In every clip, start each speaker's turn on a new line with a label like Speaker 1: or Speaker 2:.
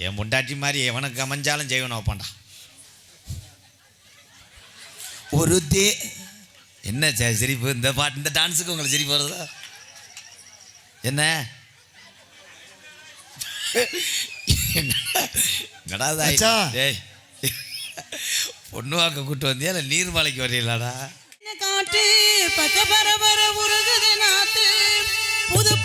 Speaker 1: என் முண்டாட்டி மாதிரி எவனுக்கு அமைஞ்சாலும் செய்வன வைப்பான்டா. ஒரு தே என்ன சே- சிரிப்பு? இந்த பாட்டு இந்த டான்ஸுக்கு உங்களுக்கு சிரிப்பு வருதா? என்ன? என்னடா வாக்க கூட்டு வந்தியா? இல்லை நீர்மலைக்கு வரீங்களாடா
Speaker 2: காட்டு? பக்க பரபர உருகுது நாத்து. புது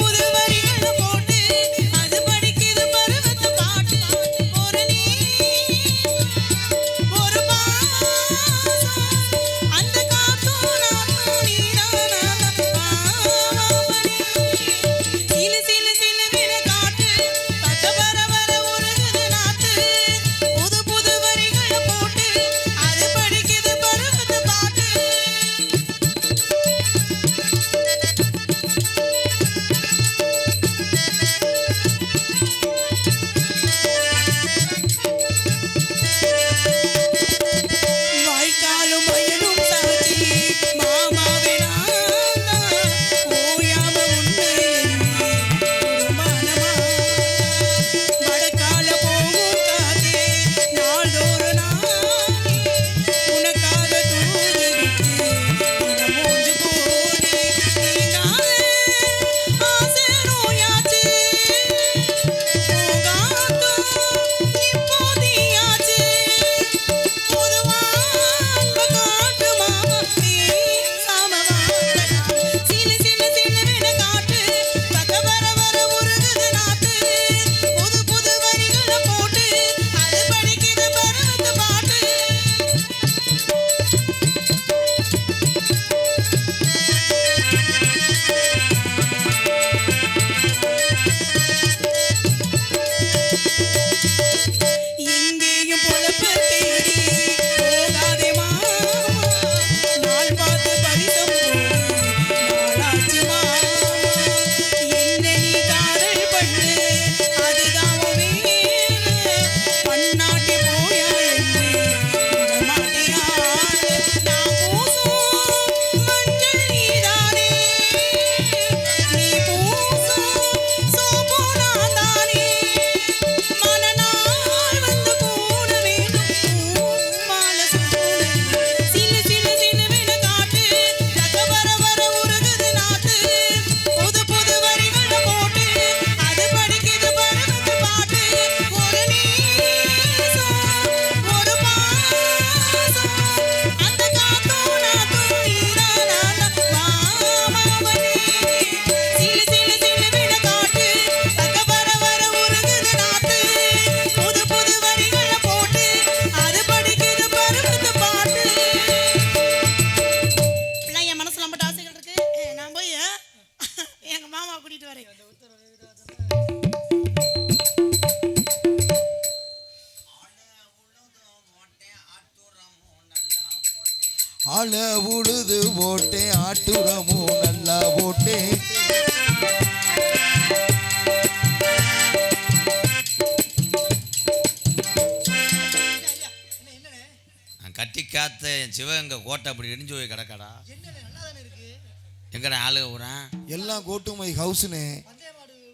Speaker 1: ஆளுக ஊறான்
Speaker 3: எல்லாம் கோட்டுமை ஹவுஸ்னே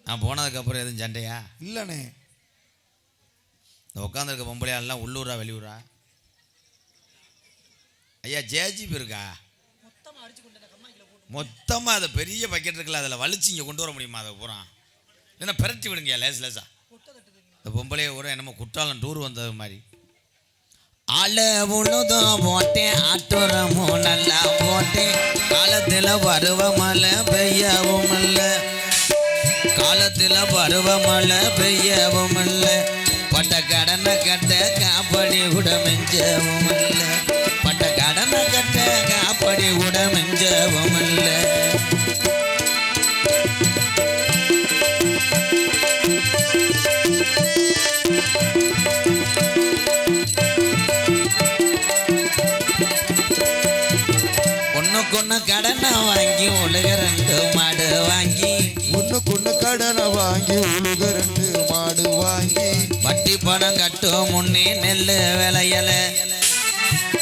Speaker 1: நான் போனதுக்கப்புறம் எதுவும் சண்டையா?
Speaker 3: இல்லைண்ணே
Speaker 1: இந்த உட்காந்துருக்க பொம்பளையாலாம் உள்ளூரா வெளியூரா? ஐயா ஜேஜிபி இருக்கா? மொத்தமாக அதை பெரிய பக்கெட் இருக்குல்ல அதில் வலிச்சு இங்கே கொண்டு வர முடியுமா? அதை பூரா. இல்லைன்னா பிரட்டி விடுங்க லேஸ் லேசா. இந்த பொம்பளைய ஊரா என்னமோ குற்றாலம் டூர் வந்தது மாதிரி.
Speaker 4: அல போட்டேன் ஆட்டுறமும் நல்லா போட்டேன் காலத்தில் பருவமழை பெய்யவும் இல்லை. காலத்தில் பருவமழை பெய்யவும் இல்லை. பட்ட கடனை கட்ட காப்படி கூட மிஞ்சவும் இல்லை. பட்ட கடனை கட்ட காப்படி கூட மிஞ்சவும் இல்லை. ஒன்னுக்குன்னு கடனை வாங்கி உழுக ரெண்டு மாடு வாங்கி.
Speaker 3: ஒன்னுக்குன்னு கடனை வாங்கி உழுக ரெண்டு மாடு வாங்கி.
Speaker 4: வட்டி பணம் கட்டும் முன்னே நெல் விளையல.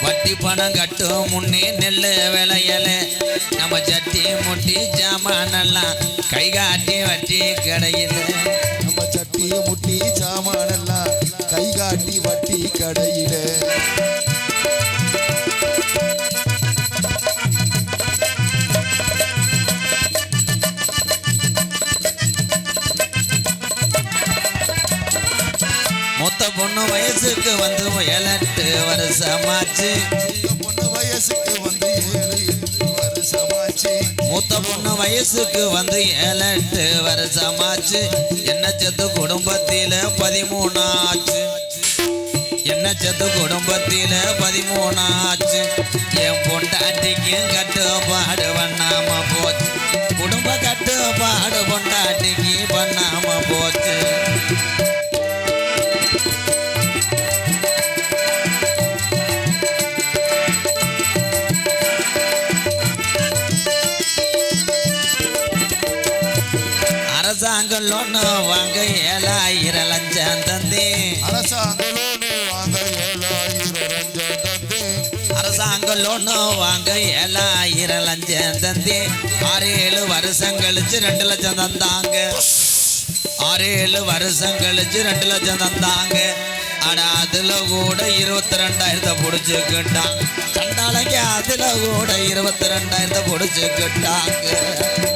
Speaker 4: வட்டி பணம் கட்டும் முன்னே நெல் விளையல. நம்ம சட்டி முட்டி ஜாமானெல்லாம் கை காட்டி வட்டி கிடையுது
Speaker 3: நம்ம சட்டி முட்டி ஜாமானெல்லாம்
Speaker 1: கை காட்டி வட்டி கடையில. பொண்ணு வயசுக்கு வந்து ஏழெட்டு வருஷமாச்சு.
Speaker 3: பொண்ணு வயசுக்கு வந்து ஏழு எட்டு வருஷமாச்சு.
Speaker 1: மூத்த பொண்ணு வயசுக்கு வந்து ஏழெட்டு வருஷமாச்சு. என்ன செத்து குடும்பத்தில பதிமூணாச்சு. என்ன செத்து குடும்பத்தில பதிமூணாச்சு. என் பொண்டாட்டிக்கு கட்டுப்பாடு பண்ணாம போச்சு. குடும்ப கட்டுப்பாடு பொண்டாட்டிக்கு பண்ணாம
Speaker 3: லோனு வாங்க ஏழாயிரம்
Speaker 1: லஞ்சம் தந்தி. ஆறு ஏழு வருஷம் கழிச்சு ரெண்டு லட்சம் தந்தாங்க. ஆறு ஏழு வருஷம் கழிச்சு ரெண்டு லட்சம் தந்தாங்க. ஆனா அதுல கூட இருபத்தி ரெண்டாயிரத்தை பிடிச்சுக்கிட்டான் சண்டாளைக்கு அதுல கூட இருபத்தி ரெண்டாயிரத்தை பிடிச்சுக்கிட்டாங்க.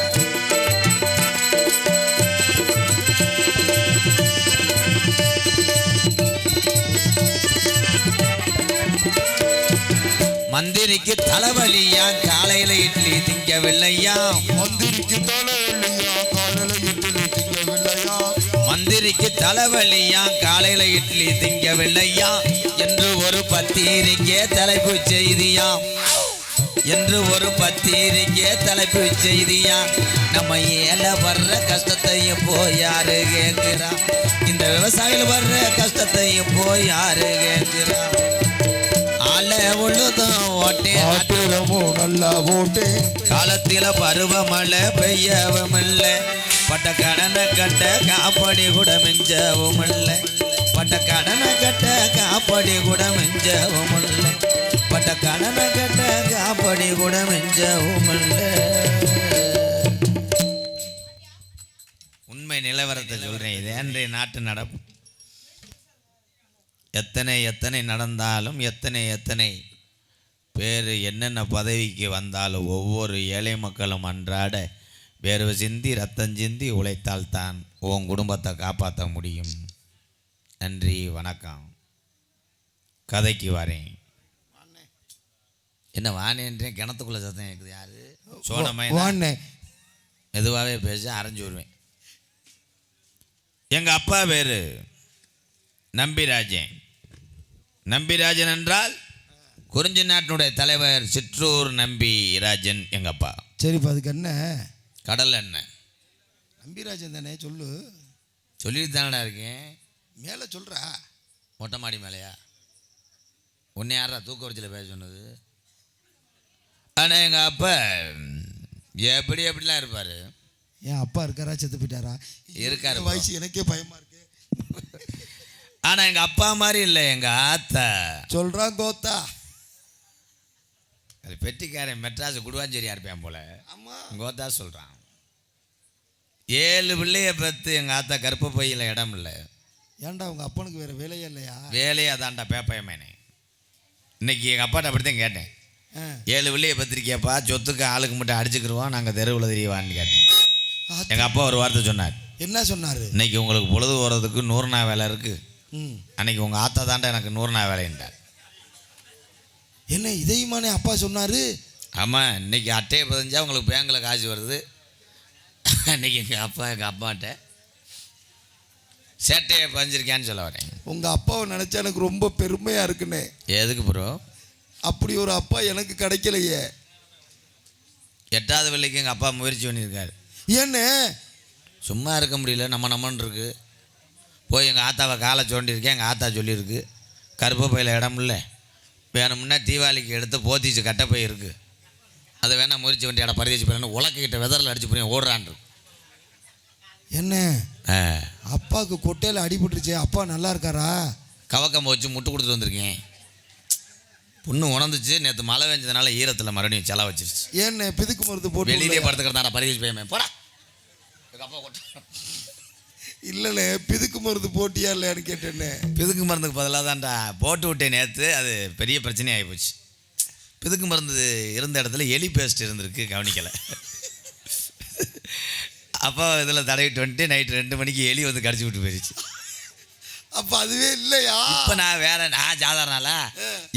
Speaker 1: மந்திரிக்கு தலைவலியா? காலையில இட்லி திங்கவில்லையா?
Speaker 3: மந்திரிக்கு தலைவலியா? காலையில இட்லி திங்கவில்லையா?
Speaker 1: மந்திரிக்கு தலைவலியா? காலையில இட்லி திங்கவில்லையா? என்று ஒரு பத்திரிக்கை தலைப்பு செய்தியா? என்று ஒரு பத்திரிக்கை தலைப்பு செய்தியா? நம்ம ஏல வர்ற கஷ்டத்தையும் போய் யாரு கேட்கிறா? இந்த விவசாயிகள் வர்ற கஷ்டத்தையும் போய் யாரு கேட்கிறா? ஆள உழுதும் ஓட்டே
Speaker 3: ஆட்டிரமும் நல்லா ஓட்டு
Speaker 1: காலத்தில பருவமழை பெய்யவும் இல்லை பட்ட கடனை கட்ட காப்படி கூட மிஞ்சவும் இல்லை பட்ட கடனை கட்ட காப்படி கூட மிஞ்சவும் இல்லை பட்ட கடனை கட்ட காப்படி கூட மிஞ்சவும் இல்லை உண்மை நிலவரத்தை சொல்றேன். இது அன்றைய நாட்டு நடப்பு. எத்தனை எத்தனை நடந்தாலும் எத்தனை எத்தனை பேர் என்னென்ன பதவிக்கு வந்தாலும் ஒவ்வொரு ஏழை மக்களும் அன்றாட வேர்வை சிந்தி ரத்தம் சிந்தி உழைத்தால் தான் உன் குடும்பத்தை காப்பாற்ற முடியும். நன்றி வணக்கம். கதைக்கு வரேன். என்ன வானேன்றேன் கிணத்துக்குள்ள சத்தம் கேட்குது யாரு? சோனமே மெதுவாகவே பேச அரைஞ்சு வருவேன் எங்கள் அப்பா பேர் நம்பிராஜன். நம்பிராஜன் என்றால் குறிஞ்சி நாட்டினுடைய தலைவர் சிற்றூர் நம்பிராஜன் எங்கள் அப்பா
Speaker 3: சரிப்பா அதுக்கு என்ன?
Speaker 1: கடல் எண்ணெய்
Speaker 3: நம்பிராஜன் தானே சொல்லு.
Speaker 1: சொல்லிட்டு தானடா இருக்கேன்.
Speaker 3: மேலே சொல்றா.
Speaker 1: மொட்டை மாடி மேலையா? உன்னை யாரா தூக்க வரிச்சில் பேச சொன்னது? ஆனால் எங்கள் அப்பா எப்படி எப்படிலாம் இருப்பார்?
Speaker 3: என் அப்பா இருக்காரா செத்து போயிட்டாரா?
Speaker 1: இருக்காரு
Speaker 3: வயசு எனக்கே பயமா இருக்கு.
Speaker 1: ஆனால் எங்கள் அப்பா மாதிரி இல்லை எங்கள் ஆத்தா.
Speaker 3: சொல்றான் கோத்தா.
Speaker 1: அது பெட்டிக்காரன் மெட்ராஸ் குடுவாஞ்சேரியா இருப்பேன் போல. கோத்தா சொல்கிறான் ஏழு பிள்ளைய பெற்று எங்கள் ஆத்தா கருப்பு பையில் இடம் இல்லை.
Speaker 3: ஏன்டா உங்க அப்பனுக்கு வேற வேலையே இல்லையா?
Speaker 1: வேலையாக தான்டா பேப்பயமேனே இன்னைக்கு எங்கள் அப்பாட்ட அப்படி தான் கேட்டேன். ஏழு பிள்ளைய பத்திரிக்கையப்பா சொத்துக்கு ஆளுக்கு மட்டும் அடிச்சுக்கிருவோம் நாங்கள் தெருவில் தெரியவான்னு கேட்டேன். எங்கள் அப்பா ஒரு வார்த்தை சொன்னார்.
Speaker 3: என்ன சொன்னாரு?
Speaker 1: இன்னைக்கு உங்களுக்கு பொழுது போகிறதுக்கு நூறு நாள் வேலை இருக்குது அன்னைக்கு உங்கள் ஆத்தா தாண்டா எனக்கு நூறு நாள் வேலைன்றார்.
Speaker 3: என்ன இதையுமானே அப்பா சொன்னாரு?
Speaker 1: ஆமாம் இன்னைக்கு அட்டையை பதிஞ்சா உங்களுக்கு பேங்கில் காசு வருது. அன்னைக்கு எங்கள் அப்பா எங்கள் அப்பாட்ட சேட்டையை பதிஞ்சிருக்கேன்னு சொல்ல வரேன்.
Speaker 3: உங்க அப்பாவை நினைச்சா எனக்கு ரொம்ப பெருமையா இருக்குண்ணே
Speaker 1: எதுக்கு ப்ரோ
Speaker 3: அப்படி ஒரு அப்பா எனக்கு கிடைக்கலையே.
Speaker 1: எட்டாவது வெள்ளைக்கு எங்கள் அப்பா முயற்சி பண்ணியிருக்காரு.
Speaker 3: ஏன்னு?
Speaker 1: சும்மா இருக்க முடியல நம்ம நம்மன்னு இருக்கு. போய் எங்கள் ஆத்தாவை காலை சோண்டியிருக்கேன் எங்கள் ஆத்தா சொல்லியிருக்கு. கருப்பு பையில் இடம் இல்லை. வேணும்னா தீபாவளிக்கு எடுத்து போத்திச்சு கட்டப்பை இருக்குது அதை வேணா முயற்சி பண்ணி இடம் பரிதிச்சு போயிடணும் உலக்கிட்ட வெதரில் அடிச்சு போய் ஓடுறான் இருக்கு.
Speaker 3: என்ன அப்பாவுக்கு கொட்டையில அடிபட்டுருச்சே அப்பா நல்லா இருக்காரா?
Speaker 1: கவக்கம்பை வச்சு முட்டு கொடுத்துட்டு வந்திருக்கேன். புண்ணு உணர்ந்துச்சு நேற்று மழை பெஞ்சதுனால ஈரத்தில் மறுபடியும் செல வச்சிருச்சு.
Speaker 3: ஏன்னு பிதுக்கு மருந்து போட்டு
Speaker 1: வெளியிலே
Speaker 3: உள்ளயா?
Speaker 1: படுத்துக்கிறதா பரிதிச்சு போய் போடா. அப்பா கொட்ட.
Speaker 3: இல்லைண்ணே பிதுக்கு மருந்து போட்டியா இல்லையான்னு கேட்டேண்ணே.
Speaker 1: பிதுக்கு மருந்துக்கு பதிலாக தான்டா போட்டு விட்டேன் நேற்று அது பெரிய பிரச்சனையாகி போச்சு. பிதுக்கு மருந்து இருந்த இடத்துல எலி பேஸ்ட் இருந்திருக்கு கவனிக்கலை. அப்போ இதில் தடவிட்டு வந்துட்டு நைட்டு ரெண்டு மணிக்கு எலி வந்து கடிச்சு விட்டு போயிடுச்சு
Speaker 3: அப்ப அதுவே இல்லையா?
Speaker 1: இப்போ நான் வேற நான் சாதாரணால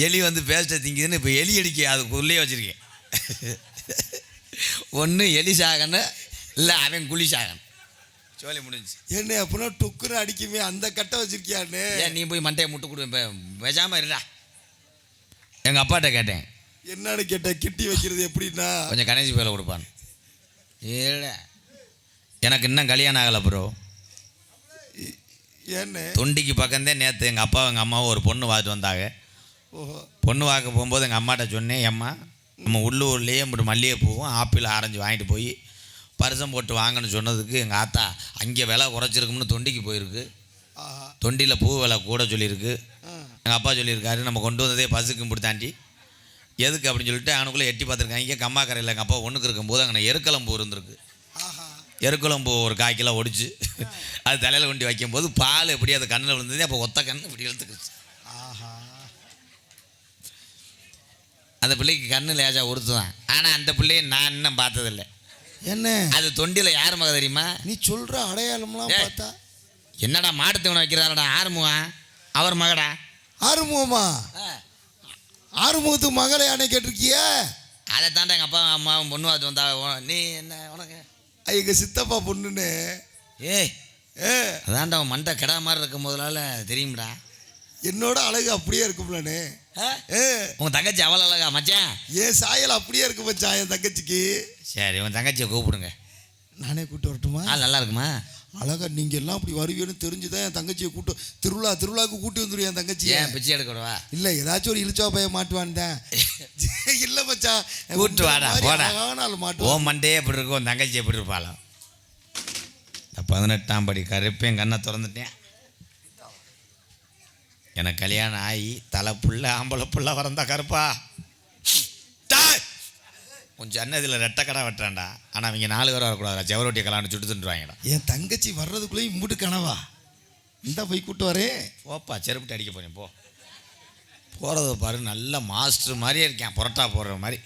Speaker 1: எலி வந்து பேஸ்ட்டை திங்குதுன்னு இப்போ எலி அடிக்க அதுக்குள்ளேயே வச்சிருக்கேன். ஒன்று எலி சாகணும் இல்லை அவன் குழி சாகணும். சோலி முடிஞ்சு
Speaker 3: என்ன அப்படின்னா டொக்குன்னு அடிக்குமே அந்த கட்டை வச்சிருக்கியான்னு.
Speaker 1: ஏன் நீ போய் மண்டையை முட்டு கொடு இப்போ பேசாமல் இருடா. எங்கள் அப்பாட்ட கேட்டேன்.
Speaker 3: என்னன்னு கேட்ட கிட்டி வைக்கிறது எப்படின்னா?
Speaker 1: கொஞ்சம் கணேசி பேரில் கொடுப்பான். இல்லை எனக்கு இன்னும் கல்யாணம் ஆகலை ப்ரோ
Speaker 3: ஏன்னு?
Speaker 1: தொண்டிக்கு பக்கம்தான் நேற்று எங்கள் அப்பா எங்கள் அம்மாவும் ஒரு பொண்ணு பார்த்துட்டு வந்தாங்க.
Speaker 3: ஓஹோ.
Speaker 1: பொண்ணு பார்க்க போகும்போது எங்கள் அம்மாட்ட சொன்னேன் ஏம்மா நம்ம உள்ளூர்லேயே இப்படி மல்லிகைப்பூவும் ஆப்பிள் ஆரஞ்சு வாங்கிட்டு போய் பரிசம் போட்டு வாங்கன்னு சொன்னதுக்கு எங்கள் ஆத்தா அங்கே விலை குறைச்சிருக்கும்னு தொண்டிக்கு போயிருக்கு. தொண்டியில் பூ விலை கூட சொல்லியிருக்கு. எங்கள் அப்பா சொல்லியிருக்காரு நம்ம கொண்டு வந்ததே பசுக்கு இப்படி எதுக்கு? அப்படின்னு சொல்லிட்டு அவனுக்குள்ளே எட்டி பார்த்துருக்காங்க. கம்மா கரையில் எங்கள் அப்பா ஒன்றுக்கு இருக்கும்போது அங்கே எருக்கலம்பூ இருந்திருக்கு.
Speaker 3: ஆஹா.
Speaker 1: எருக்குளம்பூ ஒரு கால் கிலோ ஒடிச்சு. அது தலையில் கொண்டு வைக்கும்போது பால் எப்படி அது கண்ணில் விழுந்தது அப்போ ஒத்த கண்ணு இப்படி இழுத்துக்குச்சு.
Speaker 3: ஆஹா.
Speaker 1: அந்த பிள்ளைக்கு கண்ணு லேசாக உறுத்துதான். ஆனால் அந்த பிள்ளையை நான் இன்னும் பார்த்ததில்ல.
Speaker 3: என்ன?
Speaker 1: அது தொண்டியில் யார் மக தெரியுமா?
Speaker 3: நீ சொல்ற அடையாளம்லாம். பார்த்தா.
Speaker 1: என்னடா மாட்டுத்தவனை வைக்கிறாரடா ஆறுமுகா? அவர் மகடா?
Speaker 3: ஆறுமுகமா? ஆறுமுகத்து மகளை யானை கேட்டிருக்கிய?
Speaker 1: அதை தாண்டா எங்கள் அப்பா அம்மாவும் பொண்ணு பார்த்து வந்தா. நீ என்ன உனக்கு?
Speaker 3: எங்க சித்தப்பா பொண்ணுன்னு.
Speaker 1: ஏய்
Speaker 3: ஏ.
Speaker 1: அதான்டா அவன் மண்டை கிடா மாதிரி இருக்கும் போதனால தெரியும்டா.
Speaker 3: என்னோட அழகு அப்படியே இருக்கும்லண்ணே.
Speaker 1: உன் தங்கச்சி அவ்வளோ அழகா மச்சான்.
Speaker 3: என் சாயல் அப்படியே இருக்கு மச்சான் என் தங்கச்சிக்கு.
Speaker 1: சரி உன் தங்கச்சியை கூப்பிடுங்க.
Speaker 3: நானே கூட்டு வரட்டுமா?
Speaker 1: ஆ நல்லா இருக்குமா?
Speaker 3: அழகா நீங்க எல்லாம் அப்படி வருவீன்னு தெரிஞ்சுதான் என் தங்கச்சியை கூட்டு திருவிழா திருவிழாவுக்கு கூட்டி வந்துடும் என் தங்கச்சி
Speaker 1: ஏன் பிச்சை எடுக்க விடவா
Speaker 3: இல்ல ஏதாச்சும் ஒரு இழிச்சா பைய மாட்டுவான் இல்ல மச்சான்.
Speaker 1: கூட்டு வாடா, போடா. ஓ
Speaker 3: மாட்டுவான்.
Speaker 1: மண்டையே எப்படி இருக்கும் உன் தங்கச்சி எப்படி இருப்பாளோ. பதினெட்டாம் படி கருப்பேன் கண்ணை திறந்துட்டேன். எனக்கு கல்யாணம் ஆகி தலை புள்ள ஆம்பளை புள்ள வரந்தா கருப்பா! உன் ஜன்னதில் ரெட்டை கடை வெட்டுறான்டா. ஆனால் அவங்க நாலு பேர் வரக்கூடாது ஜவரொட்டியை கலான்னு சுட்டு தின்றுவாங்கடா.
Speaker 3: என் தங்கச்சி வர்றதுக்குள்ளேயும் இம்புட்டு கனவா? இந்த போய் கூட்டு வரேன்
Speaker 1: போப்பா செருப்பிட்டு அடிக்க போறேன் போ. போகிறத பாரு நல்ல மாஸ்டர் மாதிரியே இருக்கேன் புரோட்டா போடுற மாதிரி.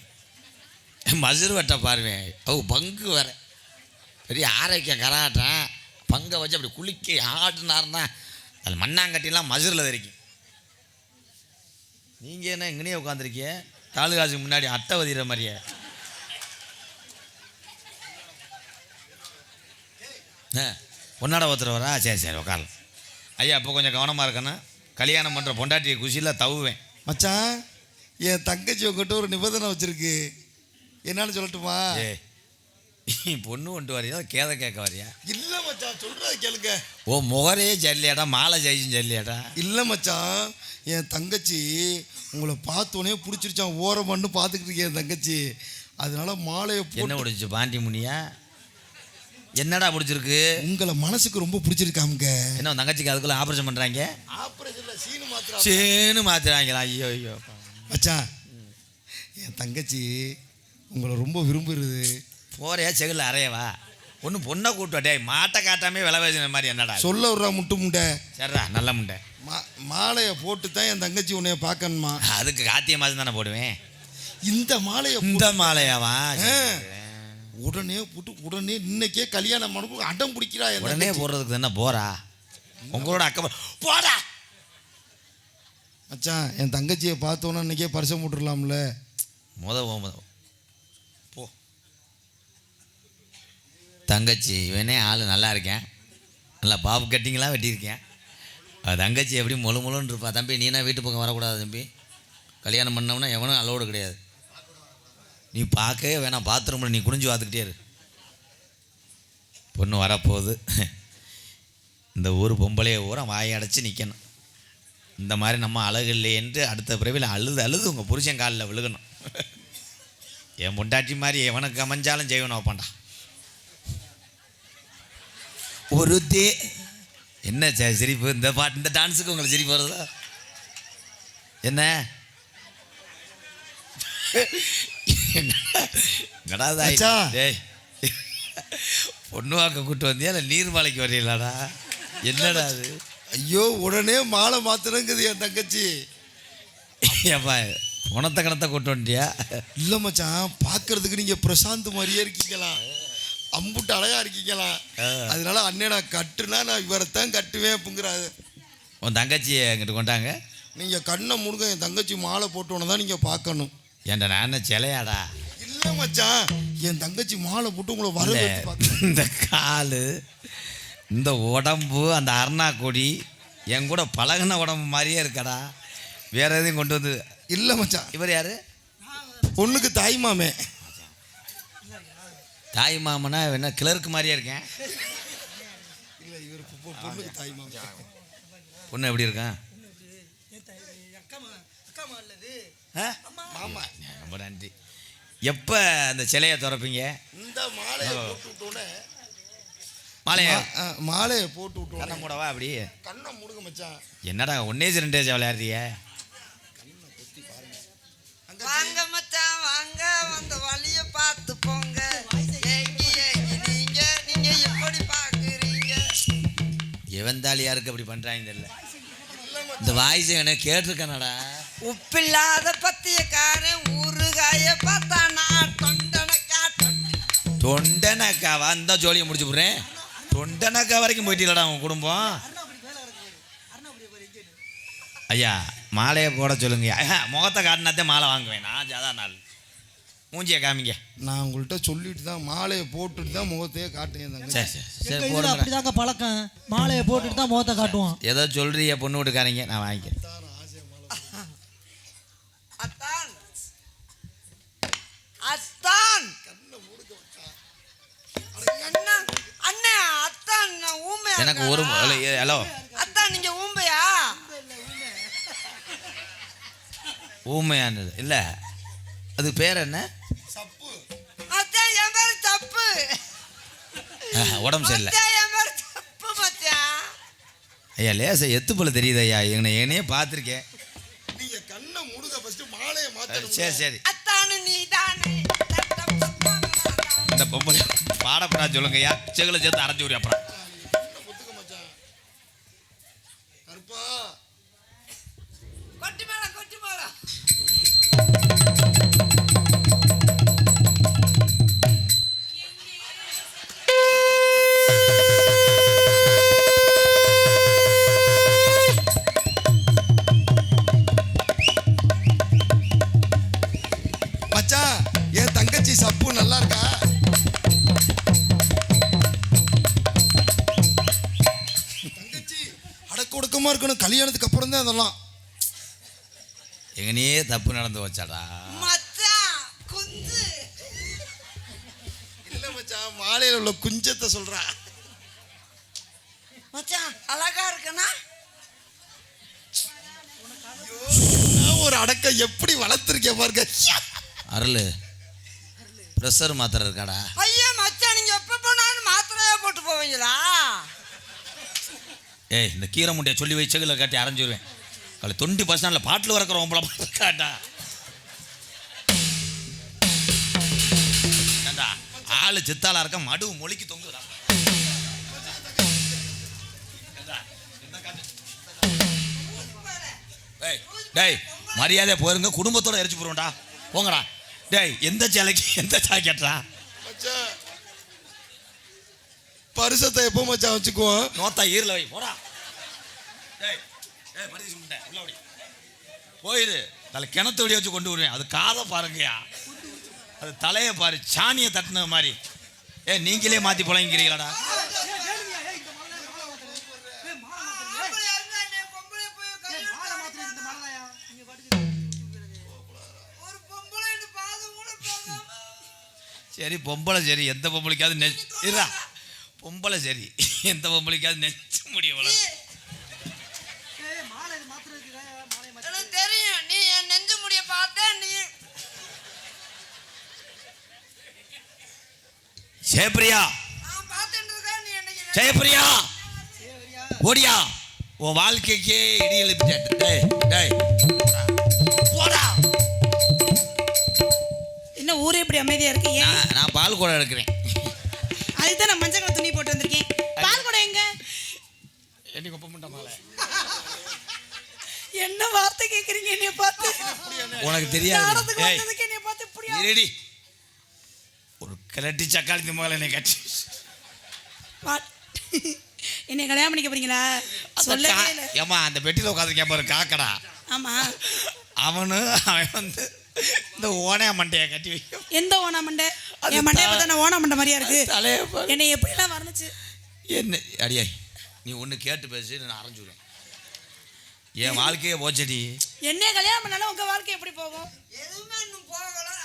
Speaker 1: மசுறு வெட்ட பாருவேன் ஓ பங்கு வேற. பெரிய ஆரோக்கிய கராட்டம் பங்கை வச்சு அப்படி குளிக்க ஆட்டினாருன்னா அது மண்ணாங்கட்டிலாம் மசுரில் தெரிக்கும். நீங்கள் என்ன இங்கனே உட்காந்துருக்கிய தாலுகாசுக்கு முன்னாடி அட்டை வதிகிற மாதிரியே. பொன்னாட ஒருத்தரவரா சரி சரி உட்காரலாம் ஐயா இப்போ கொஞ்சம் கவனமாக இருக்கணும். கல்யாணம் பண்ணுற பொண்டாட்டியை குஷியில் தவுவேன்
Speaker 3: மச்சான் என் தங்கச்சி உங்ககிட்ட ஒரு நிபந்தனை வச்சிருக்கு. என்னன்னு சொல்லட்டுமா?
Speaker 1: பொண்ணு கொண்டு வரியா? கேத கேட்க வரியா?
Speaker 3: இல்ல மச்சான் சொல்றத கேளுங்க.
Speaker 1: ஓ முகரே ஜல்லியாடா மாலை ஜெயிச்சும் ஜல்லியாடா?
Speaker 3: இல்ல மச்சான் என் தங்கச்சி உங்களை பார்த்தோன்னே பிடிச்சிருச்சான் ஓரம் பண்ணு பார்த்துக்கிட்டு இருக்கேன் என் தங்கச்சி. அதனால மாலையை
Speaker 1: என்ன
Speaker 3: போட்டு
Speaker 1: முடிச்சு பாண்டி முனியா? என்னடா பிடிச்சிருக்கு?
Speaker 3: உங்களை மனசுக்கு ரொம்ப பிடிச்சிருக்காமுங்க.
Speaker 1: என்ன தங்கச்சிக்கு அதுக்குள்ளே ஆப்ரேஷன் பண்ணுறாங்க
Speaker 3: ஆபரேஷன்ல சீனு மாத்திரம்
Speaker 1: சேனு மாத்துறாங்களா? ஐயோ ஐயோ.
Speaker 3: மச்சான் என் தங்கச்சி உங்களை ரொம்ப விரும்புறது.
Speaker 1: போறியா செகுல அறையவா ஒன்று பொண்ணை கூட்டு டேய் மாட்டை காட்டாமே விலை பேசுன மாதிரி என்னடா?
Speaker 3: சொல்ல விட்றா முட்டு முண்டை.
Speaker 1: சரிடா நல்ல முண்டை.
Speaker 3: மா மாலையை போட்டு தான் என் தங்கச்சி உன்னைய பார்க்கணுமா?
Speaker 1: அதுக்கு கார்த்திகை மாதம் தானே போடுவேன்.
Speaker 3: இந்த மாலையை
Speaker 1: இந்த மாலையாவா.
Speaker 3: உடனே போட்டு உடனே இன்னைக்கே கல்யாணம் மனுக்கு அடம் பிடிக்கிறா
Speaker 1: உடனே. போடுறதுக்கு என்ன போறா? உங்களோட அக்கா போடா!
Speaker 3: மச்சான் என் தங்கச்சியை பார்த்தோன்னா இன்னைக்கே பரிசம் போட்டுடலாம்ல.
Speaker 1: முத போ, முத போ. போ தங்கச்சி இவனே ஆள் நல்லா இருக்கேன். நல்லா பாப்பு கட்டிங்கெலாம் வெட்டியிருக்கேன். தங்கச்சி எப்படி முழு முழுன்னு இருப்பா. தம்பி நீனா வீட்டு பக்கம் வரக்கூடாது தம்பி? கல்யாணம் பண்ணோம்னா எவனும் அலோடு கிடையாது. நீ பார்க்கவே வேணாம். பாத்ரூமில் நீ குனிஞ்சு பார்த்துக்கிட்டே இரு. பொண்ணு வரப்போகுது. இந்த ஊர் பொம்பளைய ஊரை வாயை அடைச்சி நிற்கணும் இந்த மாதிரி நம்ம அழகு இல்லை என்று அடுத்த பிறவியில் அழுது அழுது உங்கள் புருஷன் காலில் விழுகணும். என் முண்டாட்டி மாதிரி எவனுக்கு அமைஞ்சாலும் செய்வனும் வைப்பான்டா ஒரு தே என்ன சிரிப்பு? இந்த பாட்டு இந்த டான்ஸுக்கு உங்களுக்கு சிரிப்பு வருதா? என்ன? என்னடா. டேய். பொண்ணு வாக்க கூட்டு வந்தியா? இல்லை நீர்மலைக்கு வரீங்களாடா என்னடா அது
Speaker 3: ஐயோ உடனே மாலை மாத்திரங்குது என் தங்கச்சி.
Speaker 1: ஏப்பா குணத்தை கணத்தை கூட்டு வந்துட்டியா?
Speaker 3: இல்லை மச்சான் பார்க்கறதுக்கு நீங்க பிரசாந்த் மாதிரியே இருக்கீங்களா? அம்புட்டு அழகா இருக்கீங்களா. அதனால அண்ணே நான் கட்டுனா நான் இவரைத்தான் கட்டுவேன் அப்படிங்கிறாரு
Speaker 1: உன் தங்கச்சியை எங்கிட்ட கொண்டாங்க?
Speaker 3: நீங்கள் கண்ணை முடுங்க என் தங்கச்சி மாலை போட்டோன்னு தான் நீங்கள் பார்க்கணும்.
Speaker 1: ஏன்டா நான் என்ன சிலையாடா?
Speaker 3: இல்லை மச்சான் என் தங்கச்சி மாலை போட்டு உங்களை வர
Speaker 1: இல்ல,
Speaker 3: வச்சு பார்க்கணும்.
Speaker 1: இந்த காலு இந்த உடம்பு அந்த அருணா கொடி என் கூட பழகுன உடம்பு மாதிரியே இருக்கடா. வேற எதையும் கொண்டு வந்து
Speaker 3: இல்லை மச்சான்.
Speaker 1: இவர் யாரு?
Speaker 3: பொண்ணுக்கு தாய் மாமே.
Speaker 1: தாய் மாமனா என்ன கிளர்க்கு மாதிரியே இருக்கேன்?
Speaker 3: இல்லை இவர் பொ- பொண்ணுக்கு தாய் மாமே.
Speaker 1: பொண்ணு எப்படி இருக்கான் ஆ?
Speaker 3: மாமா.
Speaker 1: ரொம்ப நன்றி. எப்போ அந்த சிலையை திறப்பீங்க?
Speaker 3: இந்த மாலையை போட்டு விட்டோன்னே
Speaker 1: மாலையா?
Speaker 3: மாலையை போட்டு விட்டோன்னே
Speaker 1: கண்ணை மூடவா அப்படி?
Speaker 3: கண்ணை முடுங்க மச்சான்.
Speaker 1: என்னடா ஒன்னேஜ் ரெண்டேஜ் விளையாடுறிய?
Speaker 5: வாங்க மச்சான் வாங்க. வந்த வழிய பார்த்து போங்க.
Speaker 1: எவன் தாலியாருக்கு அப்படி பண்ணுறாங்க தெரியல. இந்த வாய்ஸ் எனக்கு கேட்டிருக்கேனடா?
Speaker 5: உப்பில்லாத பத்தியக்காரன் ஊறுகாய பார்த்தா நான் தொண்டனக்கா தொண்ட
Speaker 1: தொண்டனக்கா வந்த ஜோலியை முடிச்சு போடுறேன் தொண்டனக்கா வரைக்கும் போயிட்டீங்களடா உன் குடும்பம். ஐயா மாலையை போட சொல்லுங்க முகத்தை காட்டினாத்தே மாலை வாங்குவேன் நான் ஜாதா நாள். மூஞ்சியை காமிங்க.
Speaker 3: நான் உங்கள்கிட்ட சொல்லிட்டு தான் மாலையை போட்டுட்டு தான் முகத்தையே காட்டுங்க
Speaker 1: சரி சரி சரி போடுங்க.
Speaker 6: அப்படிதாங்க பழக்கம். மாலையை போட்டுட்டு தான் முகத்தை காட்டுவான்.
Speaker 1: ஏதோ சொல்றிய பொண்ணு வீட்டுக்காரங்க நான் வாங்கிக்கிறேன்.
Speaker 5: அத்தான் அத்தான். அண்ணா அண்ணா அத்தான் நான் ஊமையா
Speaker 1: எனக்கு ஒரு? ஹலோ.
Speaker 5: அத்தான் நீங்க ஊமையா?
Speaker 1: ஊமையானது. இல்லை. அது பேர் என்ன?
Speaker 5: என் தப்பு.
Speaker 1: உடம்பு சரியில்லை.
Speaker 5: என் பேரு தப்பு மச்சான்.
Speaker 1: ஐயா லேசா எத்து போல தெரியுது ஐயா என்னை என்னையே பார்த்துருக்கேன்.
Speaker 3: நீங்க கண்ணை முடுங்க ஃபர்ஸ்ட் மாலையை மாத்தணும்
Speaker 1: சரி சரி.
Speaker 5: அத்தானு நீதானே. தட்டம் தப்பான நாதானே.
Speaker 1: இந்த பொம்பளை பாடப்படா சொல்லுங்க ஐயா. செகுல சேர்த்து அரைச்சி விடு அப்புறம். தப்பு நடந்து வச்சாடா
Speaker 5: மச்சான் குஞ்சு.
Speaker 3: இல்ல மச்சான் மாலையில உள்ள குஞ்சத்தை சொல்றா.
Speaker 5: மச்சான் அழகா இருக்குனா?
Speaker 3: நான் ஒரு அடக்கம் எப்படி வளர்த்துருக்கேன் பாருங்க.
Speaker 1: அருள். ப்ரெஷர் மாத்திரை இருக்காடா?
Speaker 5: ஐயா மச்சான் நீங்க எப்ப போனாலும் மாத்திரையா போட்டு போவீங்களா?
Speaker 1: ஏய் இந்த கீரை முட்டையை சொல்லி வை செகுல காட்டி அரைஞ்சிருவேன். அவளை தொண்டி ஸ்டாண்டில் பாட்டில் வரக்கிறோம் உங்களை காட்டா ஏண்டா ஆளு சித்தாளா இருக்க? மடு மொழிக்கு தொங்குதா? டேய், டேய் மரியாதை போயிருங்க குடும்பத்தோட எரிச்சு போடுவோம்டா. போங்கடா. டேய் எந்த சேலைக்கு எந்த ஜாக்கெட்டா
Speaker 3: பரிசத்தை எப்போ மச்சான் வச்சுக்குவோம்?
Speaker 1: நோத்தா ஈரில் வை போடா. டேய் டேய் மருதி உள்ள ஓடி. போயிரு. தலை கிணத்து வழியை வச்சு கொண்டு வருவேன். அது காதை பாருங்கயா அது தலையை பாரு. சாணியை தட்டின மாதிரி. ஏ நீங்களே மாற்றி புழங்கிறீங்களாடா சரி பொம்பளை சரி. எந்த பொம்பளைக்காவது நெச் இருடா. பொம்பளை சரி. எந்த பொம்பளைக்காவது நெச்சு முடியும் வளரும்
Speaker 5: எனக்கு தெரியும் நீ என் நெஞ்சு முடிய பார்த்த நீ
Speaker 1: ஜெயப்பிரியா ஜெயப்பிரியா ஓடியா. உன் வாழ்க்கைக்கே இடி எழுப்பிட்டேன் டேய் டேய். போடா.
Speaker 2: என்ன ஊரே இப்படி அமைதியா இருக்கு? ஏன்?
Speaker 1: நான் பால் கூட எடுக்கிறேன்.
Speaker 2: அதுதான் நான் மஞ்சள் கலர் துணி போட்டு வந்திருக்கேன். பால் கூட எங்க?
Speaker 1: என்னைக்கு ஒப்ப மாட்டேன்
Speaker 2: என்ன வார்த்தை கேக்குறீங்க என்னைய பார்த்து?
Speaker 1: உனக்கு தெரியாது.
Speaker 2: என்னைய பார்த்து இப்படியா?
Speaker 1: இருடி ஒரு கிளட்டி சக்காளி மகளை என்னை கட்டி.
Speaker 2: வா- என்னைய கல்யாணம் பண்ணிக்க போறீங்களா? இல்லை.
Speaker 1: ஏமா அந்த பெட்டியில் உட்காந்துருக்கேன் பாரு காக்கடா.
Speaker 2: ஆமா.
Speaker 1: அவனு அவன் வந்து இந்த ஓனையா மண்டையை கட்டி வைக்கும்
Speaker 2: எந்த ஓனா மண்டை?
Speaker 1: அது
Speaker 2: என் மண்டையை பார்த்தா ஓனா மண்டை மாதிரியா இருக்கு?
Speaker 1: தலையை பாரு.
Speaker 2: என்னை எப்படிலாம் வரணுச்சு?
Speaker 1: என்ன அடியே நீ ஒன்று கேட்டு பேசு நான் அரைஞ்சுடுவேன் என் வாழ்க்கையே போச்சடி.
Speaker 2: என்னைய கல்யாணம் பண்ணாலும் உங்க வாழ்க்கை எப்படி போகும்?
Speaker 5: எதுவுமே இன்னும் போகல. அதுக்குள்ள வாழ்க்கை போச்சு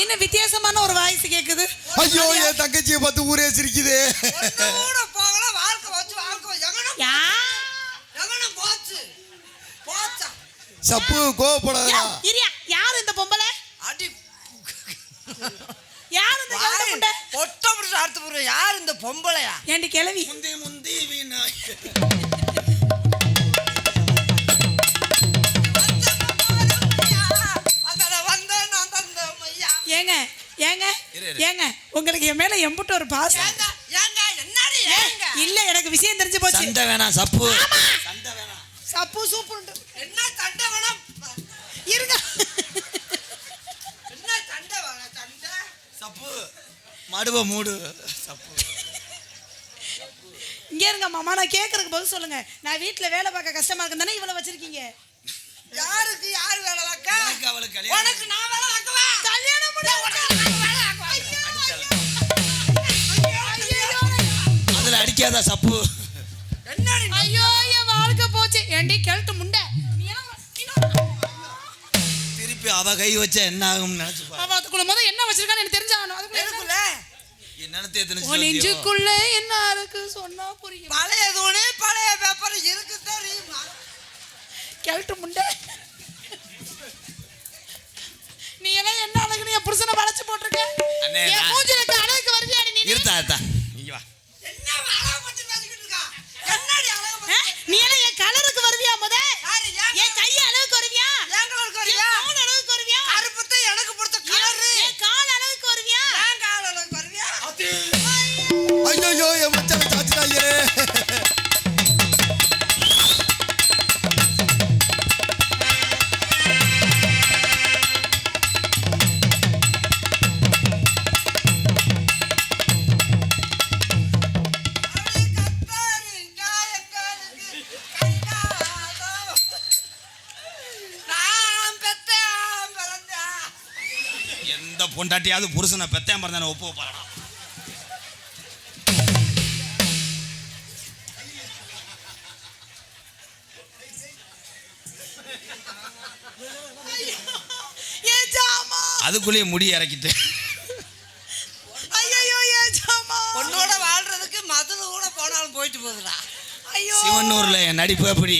Speaker 2: என்ன வித்தியாசமான ஒரு வாய்ஸ் கேக்குது?
Speaker 3: ஐயோ என் தங்கச்சியை பார்த்து ஊரே சிரிக்குதே.
Speaker 5: ஒண்ணு கூட போகல வாழ்க்கை வச்சு வாழ்க்கை வச்சு. எங்கனம்
Speaker 2: யா.
Speaker 5: எங்கனம் போச்சு. போச்சா.
Speaker 3: சப்பு கோவப்படாதடா.
Speaker 2: இரியா யார் இந்த பொம்பளை?
Speaker 5: அடி.
Speaker 2: யார் இந்த
Speaker 5: பொட்ட பிடிச்சி அறுத்து போடுறோம் யார் இந்த பொம்பளையா?
Speaker 2: ஏண்டி கிளவி
Speaker 1: முந்தி முந்தி வீணா
Speaker 2: என் மேல எம்புட்டு ஒரு பாசம். இல்ல எனக்கு விஷயம் தெரிஞ்சு போச்சு.
Speaker 4: சண்டை வேணாம் சப்பு.
Speaker 2: சப்பு சூப்பு
Speaker 5: என்ன சண்டை வேணாம்
Speaker 2: இருங்க.
Speaker 5: என்ன சண்டை வேணாம் சண்டை?
Speaker 1: சப்பு. மடுவ மூடு. சப்பு.
Speaker 2: இங்க இருங்க மாமா நான் கேக்குறதுக்கு பதில் சொல்லுங்க. நான் வீட்ல வேலை பார்க்க கஷ்டமா இருக்கு தானே இவ்வளவு வச்சிருக்கீங்க?
Speaker 5: யாருக்கு யார் வேலை
Speaker 1: எனக்கு அவளுக்கு
Speaker 5: நான்
Speaker 4: அடிக்காத சப்பு?
Speaker 5: என்னடி நீ?
Speaker 2: ஐயோ என் வாழ்க்கை போச்சு. ஏண்டி கேள்ட்டு முண்டை. நீ நீ
Speaker 4: திருப்பி அவ கை வச்சா என்ன ஆகும்னு நினைச்சு.
Speaker 2: அவ அதுக்குள்ள முத என்ன வச்சிருக்கான்னு எனக்கு தெரிஞ்சாகணும். அதுக்குள்ள என்ன-
Speaker 5: எதுக்குள்ள?
Speaker 4: என்னத்தை
Speaker 2: உன்
Speaker 4: தெரிஞ்சு
Speaker 2: நெஞ்சுக்குள்ள என்ன இருக்கு சொன்னா புரியும்.
Speaker 5: பழைய துணி பழைய பேப்பர் இருக்கு தெரியுமா?
Speaker 2: கேள்ட்டு முண்டை. நீ எல்லாம் என்ன அழகு என் புருஷனை வளைச்சு போட்டிருக்க?
Speaker 1: அண்ணே,
Speaker 2: என் மூஞ்சில அழகுக்கு வருவியா நீ
Speaker 1: இருத்தா இருத்தா.
Speaker 2: நீ எல்லாம் என் கலருக்கு வருவியா முத? என் கை அழகுக்கு வருவியா?
Speaker 1: எந்த பொண்டாட்டியாவது புருஷனை பெத்தேன் பிறந்தானே ஒப்பு
Speaker 2: ஜாமா!
Speaker 1: அதுக்குள்ளேயே முடி இறக்கிட்டு.
Speaker 2: ஐயோ
Speaker 5: பொண்ணோட வாழ்றதுக்கு மதுரை கூட போனாலும் போயிட்டு போகுதுடா.
Speaker 2: ஐயோ!
Speaker 4: சிவனூர்ல என் நடிப்பு எப்படி?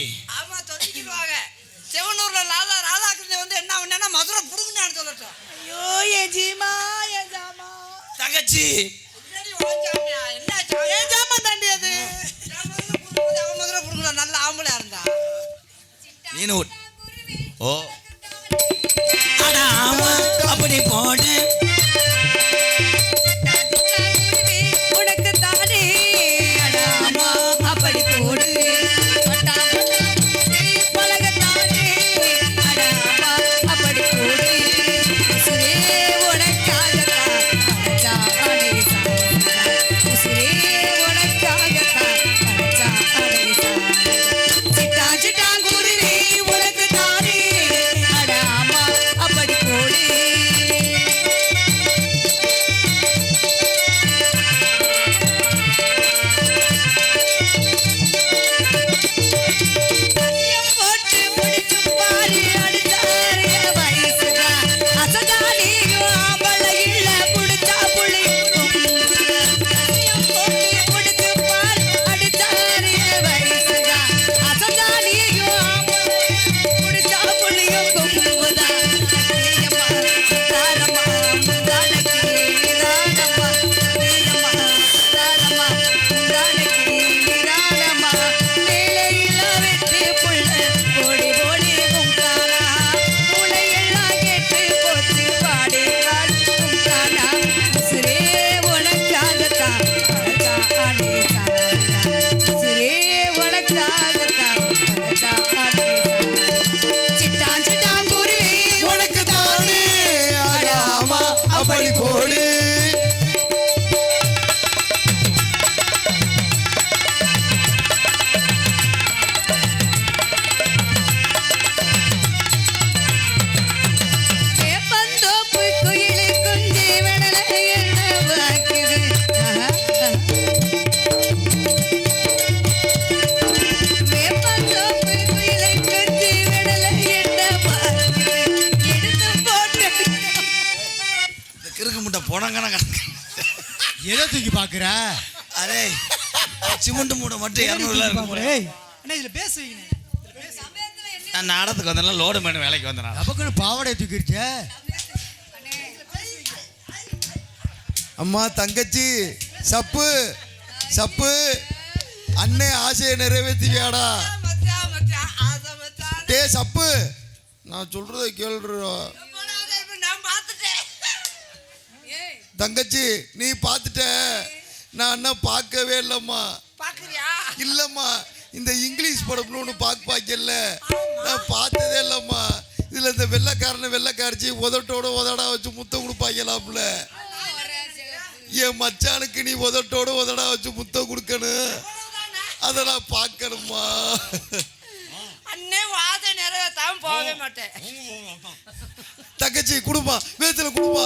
Speaker 1: கிடக்கு
Speaker 7: எதை தூக்கி பாக்குற
Speaker 1: அரே சிமெண்ட் மூடை மட்டும் இரநூறுல இருக்கும்
Speaker 6: அண்ணா இதுல பேசுவீங்க
Speaker 1: நான் நாடத்துக்கு வந்தேன் லோடு மேன் வேலைக்கு வந்தேன். நான்.
Speaker 7: நமக்குன்னு பாவாடை தூக்கிருச்ச.
Speaker 3: அம்மா தங்கச்சி சப்பு சப்பு. அண்ணே ஆசையை நிறைவேற்றிவியாடா
Speaker 5: மச்சான் மச்சான் ஆசை மச்சான்.
Speaker 3: டே சப்பு. நான் சொல்றத கேள்றா. தங்கச்சி நீ பார்த்துட்ட. நான் அண்ணன் பார்க்கவே இல்லைம்மா. இல்லைம்மா. இந்த இங்கிலீஷ் படம்னு ஒன்று பார்க்க பார்க்கல நான் பார்த்ததே இல்லைம்மா. இதில் இந்த வெள்ளைக்காரனை வெள்ளைக்காரிச்சி உதட்டோட உதடா வச்சு முத்தம் கொடுப்பாங்கலாம்ல என் மச்சானுக்கு நீ உதட்டோட உதடா வச்சு முத்தம் கொடுக்கணும். அதை நான் பார்க்கணுமா
Speaker 5: அண்ணே வாதை நிறைவேற்றாம போகவே மாட்டேன்.
Speaker 3: தங்கச்சி கொடுப்பா வேத்துல கொடுப்பா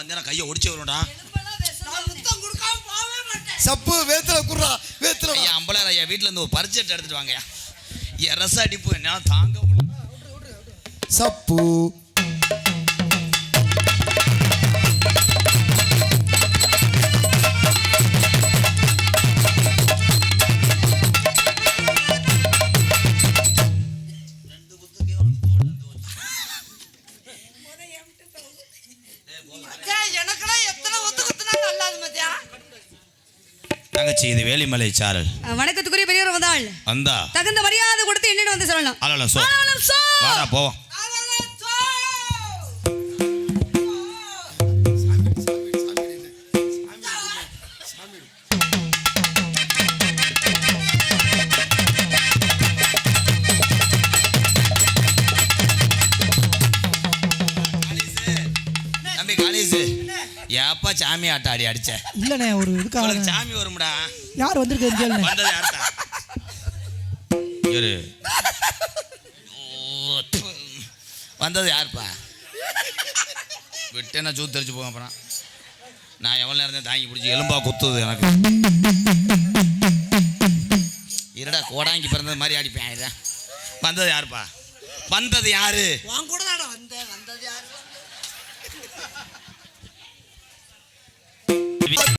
Speaker 1: வந்து நான் கையை ஒடிச்சு வரும்டா
Speaker 5: நான் முத்தம் கொடுக்காம போகவே மாட்டேன்.
Speaker 3: சப்பு வேத்துல குடுறா வேத்துல
Speaker 1: ஐயா அம்பலார் ஐயா வீட்டுல இருந்து ஒரு பரிச்செட்டு எடுத்துட்டு வாங்கய்யா. என் ரச அடிப்பு என்னால தாங்க முடியல.
Speaker 3: சப்பு
Speaker 1: தங்கச்சி இது வேலிமலை சாரல்.
Speaker 8: வணக்கத்துக்குரிய பெரியவர் வந்தாள்.
Speaker 1: வந்தா.
Speaker 8: தகுந்த மரியாதை கொடுத்து என்னிடம் வந்து சொல்லலாம்
Speaker 1: அலல சோ.
Speaker 8: ஆலோலம் சா.
Speaker 1: வாடா போவோம். சாமி ஆட்டம் ஆடி அடிச்ச.
Speaker 6: இல்லண்ணே ஒரு இதுக்காக
Speaker 1: உங்களுக்கு சாமி வரும்டா.
Speaker 6: யார் வந்திருக்காரு கேளுண்ணே.
Speaker 1: வந்தது ஓ, ப்பு. வந்தது யாருப்பா? விட்டு என்ன சூத்து தெரிச்சு போங்க அப்புறம். நான் எவ்வளோ நேரம் தாங்கி பிடிச்சி எலும்பா குத்துது எனக்கு. இருடா கோடாங்கி பிறந்தது மாதிரி அடிப்பேன் இதை வந்தது யாருப்பா? வந்தது யாரு?
Speaker 5: உன் கூட TV.